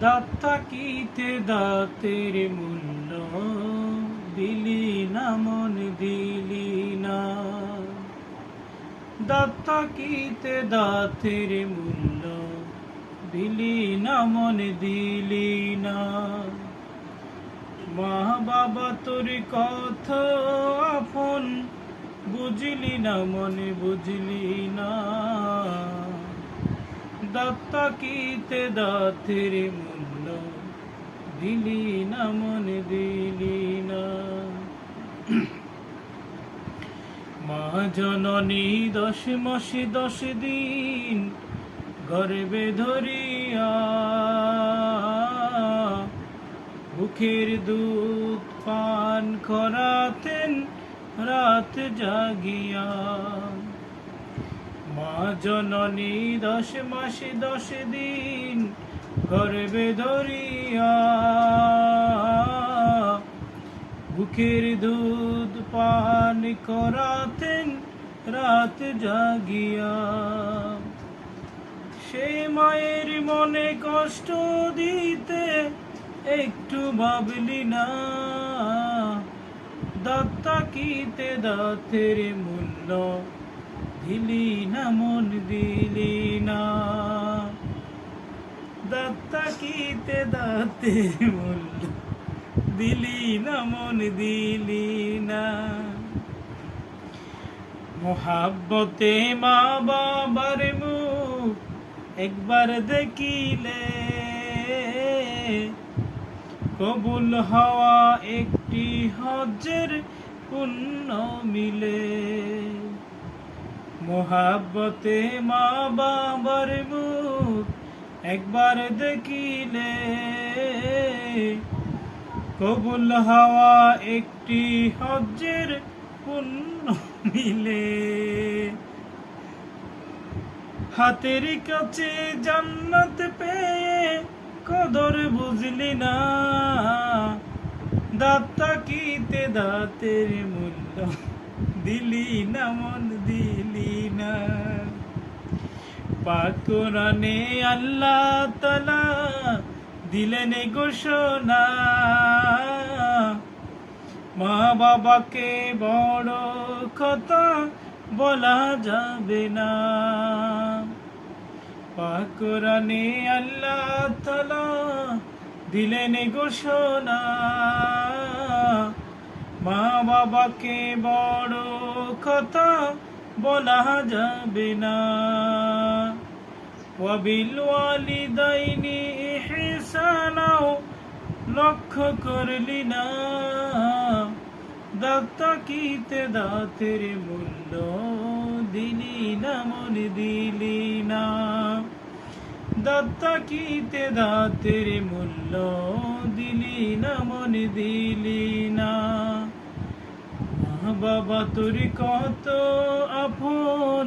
দাঁত থাকিতে দাঁতের মূল্য দিলি না, মন দিলি না। দাঁত থাকিতে দাঁতের মূল্য দিলি না, মন দিলি না। মা বাবা তোর কত আপন, বুঝলি না, মনে বুঝলি না। দত্তা কিতে দাতের মূল্য দিলি না, মনে দিলি না। মা জননী, দশ মাসে দশ দিন গর্বে ধরিয়া বুকের দুধ পান করাতেন, রাত জাগিয়া মা জননী দশ মাসে দশ দিন গর্বে ধরিয়া বুকের দুধ পান করাতেন, রাত জাগিয়া। সে মায়ের মনে কষ্ট দিতে একটু ভাবলি না। দত্তা কিতে দাতের মূল্য দিলি না, মন দিলি না। দত্তা কিতে দাতের মূল্য দিলি না, মন দিলি না। মোহাব্বতে মা বাবার মুখ একবার দেখিলে। কবুল হওয়া একটি হজ্জের পুণ্য মিলে। মোহাব্বতে মা বাবার মুখ একবার দেখিলে কবুল হাওয়া একটি হজ্জের পুণ্য মিলে হাতের কাছে জান্নাত পেয়ে কদর বুঝলি না। দাঁত কিতে দাঁতের মূল্য দিলি না মন দিলি না পাকুরানে আল্লাহ তালা দিলেন ঘোষণা। মা বাবাকে বড় কথা বলা যাবে না। পাকুরানে আল্লাহ তালা দিলেন ঘোষণা। মা বাবাকে বড় কথা বলা যাবে না। ওয়াবিল ওয়ালিদাইনি ইহসানাও লক্ষ্য করলি না। দাতা কিতে দাতের মূল্য দিলি না, মন দিলি না। দাতা কিতে দাতের মূল্য দিলি না, মন দিলি না। বাবা তোর কত আপন?